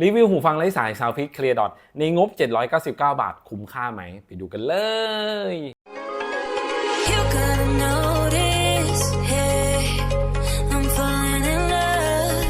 รีวิวหูฟังไร้สาย Soundpeak Clear Dot ในงบ 799 บาทคุ้มค่าไหม ไปดูกันเลย You gotta notice, hey, I'm falling in love.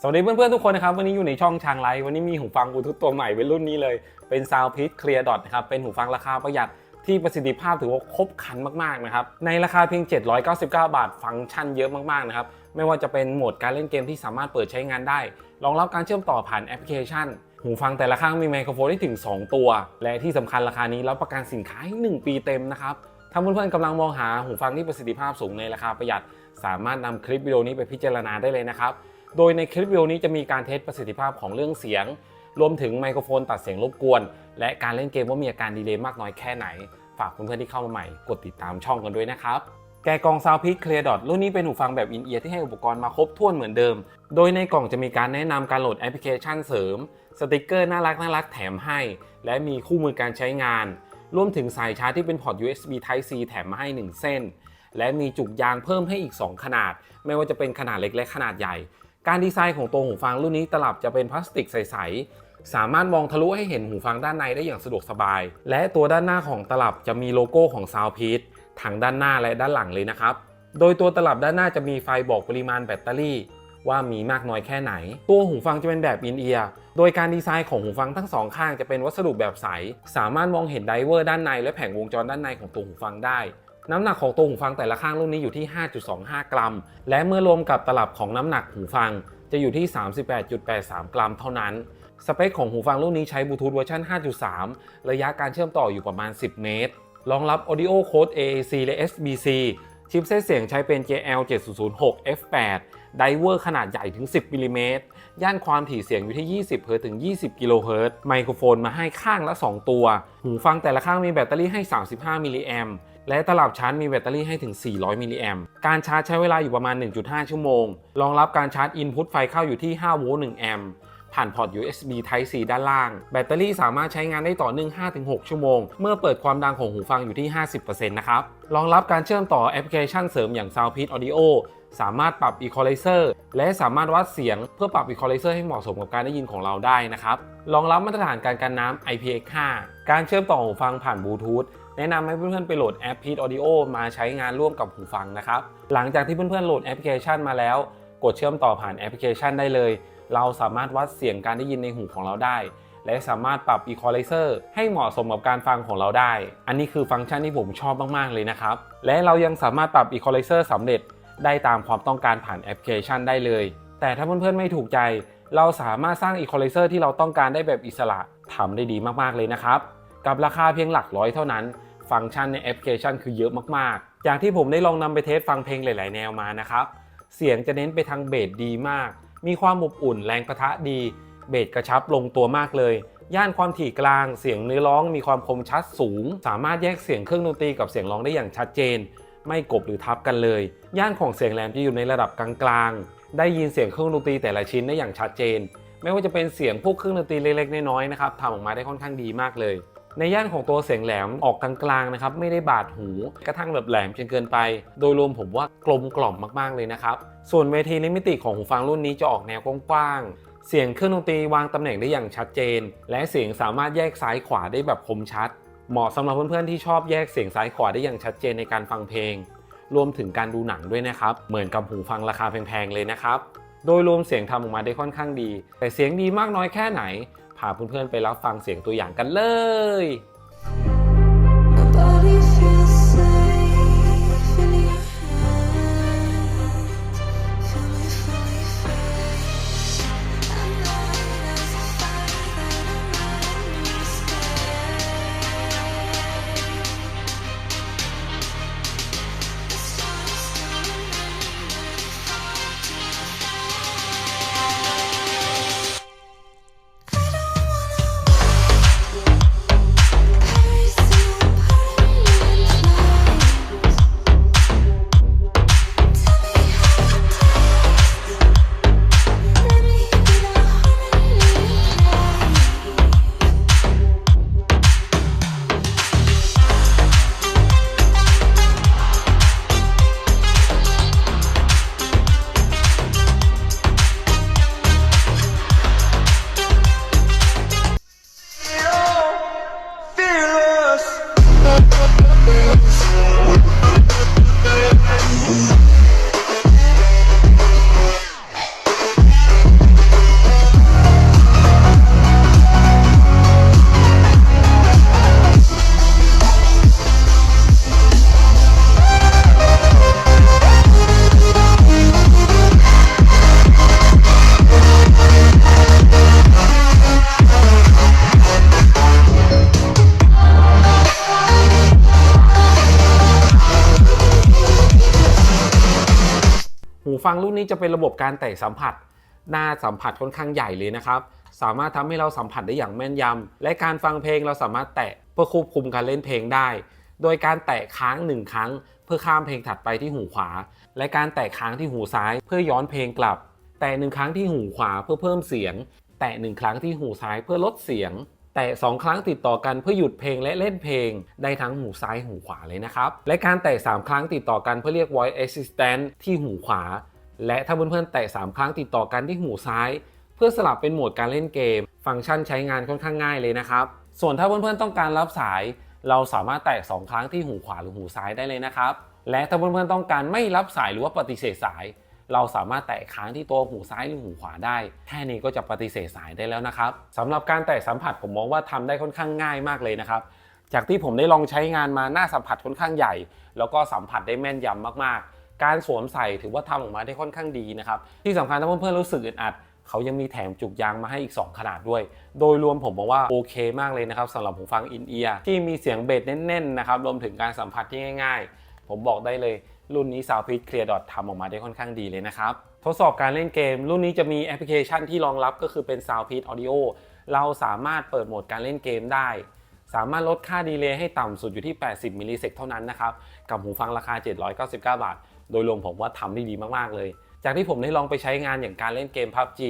สวัสดีเพื่อนๆทุกคนนะครับ วันนี้อยู่ในช่องชางไลฟ์วันนี้มีหูฟังบลูทูธตัวใหม่เป็นรุ่นนี้เลย เป็น Soundpeak Clear Dot นะครับ เป็นหูฟังราคาประหยัด ที่ประสิทธิภาพถือว่าครบคันมากๆนะครับในราคาเพียง 799 บาท ฟังก์ชันเยอะมากๆนะครับไม่ว่าจะเป็นโหมดการเล่นเกมที่สามารถเปิดใช้งานได้ รองรับการเชื่อมต่อผ่านแอปพลิเคชัน หูฟังแต่ละข้างมีไมโครโฟนได้ถึง 2 ตัว และที่สำคัญราคานี้รับประกันสินค้าให้1ปีเต็มนะครับถ้าเพื่อนๆกำลังมองหาหูฟังที่ประสิทธิภาพสูงในราคาประหยัด สามารถนำคลิปวิดีโอนี้ไปพิจารณาได้เลยนะครับ โดยในคลิปวิดีโอนี้จะมีการเทสประสิทธิภาพของเรื่องเสียง รวมถึงไมโครโฟนตัดเสียงรบกวน และการเล่นเกมว่ามีอาการดีเลย์มากน้อยแค่ไหน ฝากเพื่อนๆที่เข้ามาใหม่ กดติดตามช่องกันด้วยนะครับ แกกล่อง Soundpeak Clear Dot รุ่นนี้เป็นหูฟังแบบอินเอียร์ที่ให้อุปกรณ์มาครบถ้วนเหมือนเดิม โดยในกล่องจะมีการแนะนำการโหลดแอปพลิเคชันเสริม สติกเกอร์น่ารักน่ารักแถมให้ และมีคู่มือการใช้งาน รวมถึงสายชาร์จที่เป็นพอร์ต USB Type C แถมมาให้ 1 เส้น และมีจุกยางเพิ่มให้อีก 2 ขนาด ไม่ว่าจะเป็นขนาดเล็กและขนาดใหญ่การดีไซน์ของตัวหูฟังรุ่นนี้ตลับจะเป็นพลาสติกใส สามารถมองทะลุให้เห็นหูฟังด้านในได้อย่างสะดวกสบาย และตัวด้านหน้าของตลับจะมีโลโก้ของ Soundpeak ทั้งด้านหน้าและด้านหลังเลยนะครับ โดยตัวตลับด้านหน้าจะมีไฟบอกปริมาณแบตเตอรี่ ว่ามีมากน้อยแค่ไหน ตัวหูฟังจะเป็นแบบอินเอียร์โดยการดีไซน์ของหูฟังทั้งสองข้างจะเป็นวัสดุแบบใส สามารถมองเห็นไดเวอร์ด้านในและแผงวงจรด้านในของตัวหูฟังได้น้ำหนักของตัวหูฟังแต่ละข้างรุ่นนี้อยู่ที่ 5.25 กรัม และเมื่อรวมกับตลับของน้ำหนักหูฟังจะอยู่ที่ 38.83 กรัมเท่านั้น สเปคของหูฟังรุ่นนี้ใช้บลูทูธเวอร์ชัน5.3 ระยะการเชื่อมต่ออยู่ประมาณ 10 เมตร รองรับ Audio Code AAC และ SBC ชิปเซตเสียงใช้เป็น JL 7006 F8 ไดเวอร์ขนาดใหญ่ถึง 10มิลลิเมตร ย่านความถี่เสียงอยู่ที่ 20 เฮิรตซ์ถึง 20 กิโลเฮิรตซ์ไมโครโฟนมาให้ข้างละ 2 ตัว หูฟังแต่ละข้างมีแบตเตอรี่ให้ 35 มิลลิแอมและตลับชาร์จมีแบตเตอรี่ให้ถึง 400 มิลลิแอมการชาร์จใช้เวลาอยู่ประมาณ 1.5 ชั่วโมง รองรับการชาร์จอินพุตไฟเข้าอยู่ที่ 5 โวลต์ 1 แอมป์ ผ่านพอร์ต USB Type C ด้านล่าง แบตเตอรี่สามารถใช้งานได้ต่อเนื่อง 5-6 ชั่วโมง เมื่อเปิดความดังของหูฟังอยู่ที่ 50%นะครับ รองรับการเชื่อมต่อแอปพลิเคชันเสริมอย่าง Soundpeak Audio สามารถปรับ Equalizer และสามารถวัดเสียงเพื่อปรับ Equalizer ให้เหมาะสมกับการได้ยินของเราได้นะครับ รองรับมาตรฐานการกันน้ำ IPX5 การเชื่อมต่อหูฟังผ่านบลูทูธแนะนำให้เพื่อนๆไปโหลดแอป Peak Audio มาใช้งานร่วมกับหูฟังนะครับ หลังจากที่เพื่อนๆโหลดแอปพลิเคชันมาแล้ว กดเชื่อมต่อผ่านแอปพลิเคชันได้เลย เราสามารถวัดเสียงการได้ยินในหูของเราได้ และสามารถปรับ Equalizer ให้เหมาะสมกับการฟังของเราได้ อันนี้คือฟังก์ชันที่ผมชอบมาก ๆ เลยนะครับ และเรายังสามารถปรับ Equalizer สำเร็จได้ตามความต้องการผ่านแอปพลิเคชันได้เลย แต่ถ้าเพื่อนๆไม่ถูกใจ เราสามารถสร้าง Equalizer ที่เราต้องการได้แบบอิสระทำได้ดีมากๆเลยนะครับ กับราคาเพียงหลักร้อยเท่านั้น ฟังก์ชันในแอปพลิเคชันคือเยอะมากๆ จากที่ผมได้ลองนำไปเทสฟังเพลงหลาย ๆ แนวมานะครับ เสียงจะเน้นไปทางเบสดีมาก มีความอบอุ่นแรงประทะดี เบสกระชับลงตัวมากเลย ย่านความถี่กลางเสียงเนื้อร้องมีความคมชัดสูง สามารถแยกเสียงเครื่องดนตรีกับเสียงร้องได้อย่างชัดเจน ไม่กบหรือทับกันเลย ย่านของเสียงแหลมจะอยู่ในระดับกลางๆ ได้ยินเสียงเครื่องดนตรีแต่ละชิ้นได้อย่างชัดเจน ไม่ว่าจะเป็นเสียงพวกเครื่องดนตรีเล็กๆน้อยๆนะครับทำออกมาได้ค่อนข้างดีมากเลย ในย่านของตัวเสียงแหลมออกกลางๆนะครับไม่ได้บาดหูกระทั่งแบบแหลมจนเกินไป โดยรวมผมว่ากลมกล่อมมากๆเลยนะครับส่วนเวทีลิมิติของหูฟังรุ่นนี้จะออกแนวกว้างๆเสียงเครื่องดนตรีวางตำแหน่งได้อย่างชัดเจน และเสียงสามารถแยกซ้ายขวาได้แบบคมชัด เหมาะสำหรับเพื่อนๆที่ชอบแยกเสียงซ้ายขวาได้อย่างชัดเจนในการฟังเพลง รวมถึงการดูหนังด้วยนะครับ เหมือนกับหูฟังราคาแพงๆเลยนะครับ โดยรวมเสียงทำออกมาได้ค่อนข้างดี แต่เสียงดีมากน้อยแค่ไหน พาเพื่อนๆไปรับฟังเสียงตัวอย่างกันเลย งรุ่นนี้จะเป็นระบบการแตะสัมผัส หน้าสัมผัสค่อนข้างใหญ่เลยนะครับ สามารถทำให้เราสัมผัสได้อย่างแม่นยำและการฟังเพลงเราสามารถแตะเพื่อควบคุมการเล่นเพลงได้ โดยการแตะค้างหนึ่งครั้ง เพื่อข้ามเพลงถัดไปที่หูขวา และการแตะค้างที่หูซ้าย เพื่อย้อนเพลงกลับ แตะหนึ่งครั้งที่หูขวาเพื่อเพิ่มเสียง แตะหนึ่งครั้งที่หูซ้ายเพื่อลดเสียง แตะสองครั้งติดต่อกันเพื่อหยุดเพลงและเล่นเพลง ได้ทั้งหูซ้ายหูขวาเลยนะครับ และการแตะสามครั้งติดต่อกันเพื่อเรียก voice assistant ที่หูขวา และถ้าเพื่อนๆแตะ3ครั้งติดต่อกันที่หูซ้าย เพื่อสลับเป็นโหมดการเล่นเกม ฟังก์ชันใช้งานค่อนข้างง่ายเลยนะครับ ส่วนถ้าเพื่อนๆต้องการรับสาย เราสามารถแตะ2ครั้งที่หูขวาหรือหูซ้ายได้เลยนะครับ และถ้าเพื่อนๆต้องการไม่รับสายหรือว่าปฏิเสธสาย เราสามารถแตะค้างที่ตัวหูซ้ายหรือหูขวาได้ แค่นี้ก็จะปฏิเสธสายได้แล้วนะครับสำหรับการแตะสัมผัสผมมองว่าทำได้ค่อนข้างง่ายมากเลยนะครับจากที่ผมได้ลองใช้งานมาหน้าสัมผัสค่อนข้างใหญ่ แล้วก็สัมผัสได้แม่นยำมากๆ การสวมใส่ถือว่าทำออกมาได้ค่อนข้างดีนะครับ ที่สำคัญถ้าเพื่อนๆรู้สึกอึดอัด เขายังมีแถมจุกยางมาให้อีก 2 ขนาดด้วย โดยรวมผมบอกว่าโอเคมากเลยนะครับสำหรับหูฟังอินเอียร์ที่มีเสียงเบสแน่นๆนะครับรวมถึงการสัมผัสที่ง่าย ๆ ผมบอกได้เลยรุ่นนี้ Soundpeak Clear Dot ทำออกมาได้ค่อนข้างดีเลยนะครับ ทดสอบการเล่นเกม รุ่นนี้จะมีแอปพลิเคชันที่รองรับก็คือเป็น Soundpeak Audio เราสามารถเปิดโหมดการเล่นเกมได้ สามารถลดค่าดีเลย์ให้ต่ำสุดอยู่ที่ 80มิลลิเซกเท่านั้นนะครับ กับหูฟังราคา 799 บาท โดยรวมผมว่าทำได้ดีมากๆเลย จากที่ผมได้ลองไปใช้งานอย่างการเล่นเกม PUBG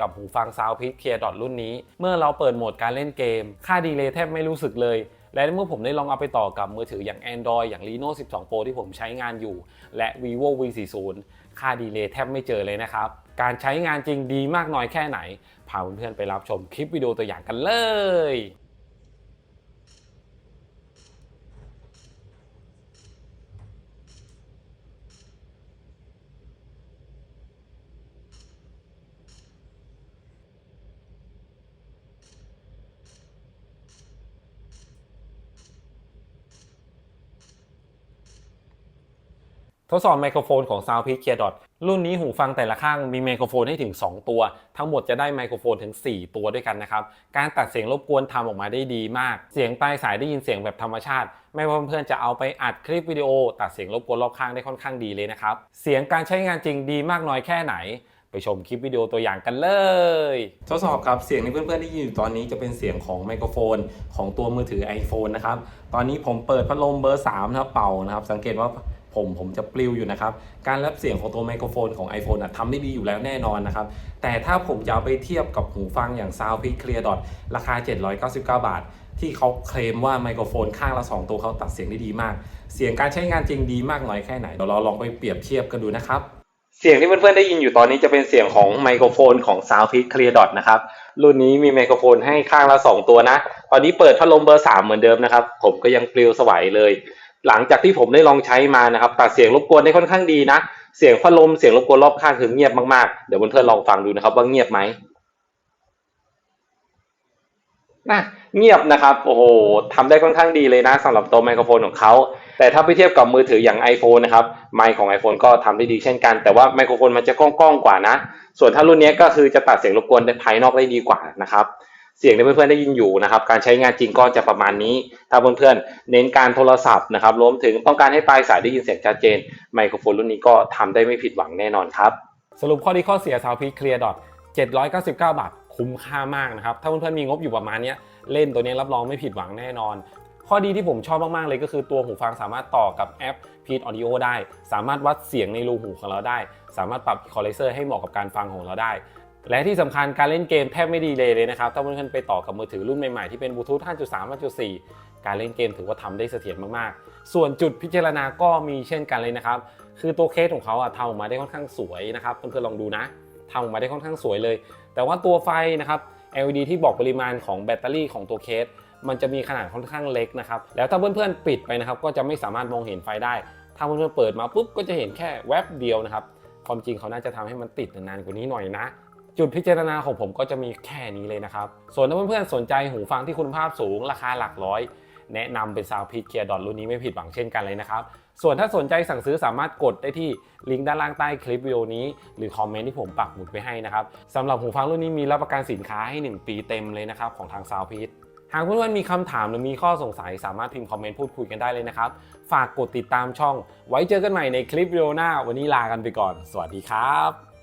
กับหูฟัง Soundpeak Clear Dot รุ่นนี้ เมื่อเราเปิดโหมดการเล่นเกม ค่าดีเลย์แทบไม่รู้สึกเลย และเมื่อผมได้ลองเอาไปต่อกับมือถืออย่าง Android อย่าง Reno 12 Pro ที่ผมใช้งานอยู่ และ Vivo V40 ค่าดีเลย์แทบไม่เจอเลยนะครับ การใช้งานจริงดีมากน้อยแค่ไหนพาเพื่อนๆไปรับชมคลิปวิดีโอตัวอย่างกันเลย ทดสอบไมโครโฟนของ Soundpeak Clear Dot รุ่นนี้หูฟังแต่ละข้างมีไมโครโฟนให้ถึง 2 ตัว ทั้งหมดจะได้ไมโครโฟนถึง 4 ตัวด้วยกันนะครับ การตัดเสียงรบกวนทำออกมาได้ดีมาก เสียงปลายสายได้ยินเสียงแบบธรรมชาติ ไม่ว่าเพื่อนๆจะเอาไปอัดคลิปวิดีโอ ตัดเสียงรบกวนรอบข้างได้ค่อนข้างดีเลยนะครับ เสียงการใช้งานจริงดีมากน้อยแค่ไหน ไปชมคลิปวิดีโอตัวอย่างกันเลย ทดสอบครับเสียงที่เพื่อนๆได้ยินอยู่ตอนนี้จะเป็นเสียงของไมโครโฟน ของตัวมือถือ iPhone นะครับ ตอนนี้ผมเปิดพัดลมเบอร์3นะครับเป่านะครับ สังเกตว่า ผมผมจะปลิวอยู่นะครับ การรับเสียงของตัวไมโครโฟนของ iPhone นะทำได้ดีอยู่แล้วแน่นอนนะครับ แต่ถ้าผมจะเอาไปเทียบกับหูฟังอย่าง Soundpeak Clear Dot ราคา 799 บาท ที่เขาเคลมว่าไมโครโฟนข้างละ 2 ตัวเขาตัดเสียงได้ดีมาก เสียงการใช้งานจริงดีมากน้อยแค่ไหนเดี๋ยวเราลองไปเปรียบเทียบกันดูนะครับเสียงที่เพื่อนๆได้ยินอยู่ตอนนี้จะเป็นเสียงของไมโครโฟนของ Soundpeak Clear Dot นะครับ รุ่นนี้มีไมโครโฟนให้ข้างละ 2 ตัวนะ ตอนนี้เปิดพัดลมเบอร์ 3 เหมือนเดิมนะครับ ผมก็ยังปลิวสวัยเลย หลังจากที่ผมได้ลองใช้มานะครับตัดเสียงรบกวนได้ค่อนข้างดีนะ เสียงพัดลมเสียงรบกวนรอบข้างคือเงียบมากๆ เดี๋ยวเพื่อนๆลองฟังดูนะครับ ว่าเงียบไหมนะเงียบนะครับ โอ้โหทำได้ค่อนข้างดีเลยนะสำหรับตัวไมโครโฟนของเขา แต่ถ้าไปเทียบกับมือถืออย่าง iPhone นะครับ ไมค์ของ iPhone ก็ทำได้ดีเช่นกัน แต่ว่าไมโครโฟนมันจะก้องๆกว่านะ ส่วนถ้ารุ่นนี้ก็คือจะตัดเสียงรบกวนได้ภายนอกได้ดีกว่านะครับ เสียงที่เพื่อนๆได้ยินอยู่นะครับ การใช้งานจริงก็จะประมาณนี้ ถ้าเพื่อนๆเน้นการโทรศัพท์นะครับรวมถึงต้องการให้ปลายสายได้ยินเสียงชัดเจน ไมโครโฟนรุ่นนี้ก็ทำได้ไม่ผิดหวังแน่นอนครับ สรุปข้อดีข้อเสีย Soundpeak Clear Dot 799 บาท คุ้มค่ามากนะครับ ถ้าเพื่อนๆมีงบอยู่ประมาณนี้เล่นตัวนี้รับรองไม่ผิดหวังแน่นอน ข้อดีที่ผมชอบมากๆเลยก็คือตัวหูฟังสามารถต่อกับแอป p e a t Audio ได้ สามารถวัดเสียงในรูหูของเราได้ สามารถปรับ equalizer ให้เหมาะกับการฟังของเราได้ และที่สำคัญการเล่นเกมแทบไม่ดีเลยเลยนะครับ ถ้าเพื่อนๆไปต่อกับมือถือรุ่นใหม่ๆ ที่เป็นบลูทูธ 5.3 5.4 การเล่นเกมถือว่าทำได้เสถียรมากๆ ส่วนจุดพิจารณาก็มีเช่นกันเลยนะครับ คือตัวเคสของเขาอะทำออกมาได้ค่อนข้างสวยนะครับ เพื่อนๆลองดูนะทำออกมาได้ค่อนข้างสวยเลย แต่ว่าตัวไฟนะครับ LED ที่บอกปริมาณของแบตเตอรี่ของตัวเคส มันจะมีขนาดค่อนข้างเล็กนะครับ แล้วถ้าเพื่อนๆปิดไปนะครับก็จะไม่สามารถมองเห็นไฟได้ ถ้าเพื่อนๆเปิดมาปุ๊บก็จะเห็นแค่แวบเดียวนะครับ ความจริงเขาน่าจะทำให้มันติดนานกว่านี้หน่อยนะ จุดพิจารณาของผมก็จะมีแค่นี้เลยนะครับ ส่วนถ้าเพื่อนๆสนใจหูฟังที่คุณภาพสูงราคาหลักร้อย แนะนำเป็น Soundpeak Clear Dot รุ่นนี้ไม่ผิดหวังเช่นกันเลยนะครับ ส่วนถ้าสนใจสั่งซื้อสามารถกดได้ที่ลิงก์ด้านล่างใต้คลิปวิดีโอนี้ หรือคอมเมนต์ที่ผมปักหมุดไว้ให้นะครับสำหรับหูฟังรุ่นนี้มีรับประกันสินค้าให้ 1 ปีเต็มเลยนะครับของทาง Soundpeak หากเพื่อนๆมีคำถามหรือมีข้อสงสัยสามารถพิมพ์คอมเมนต์พูดคุยกันได้เลยนะครับ ฝากกดติดตามช่อง ไว้เจอกันใหม่ในคลิปวิดีโอหน้า วันนี้ลากันไปก่อน สวัสดีครับ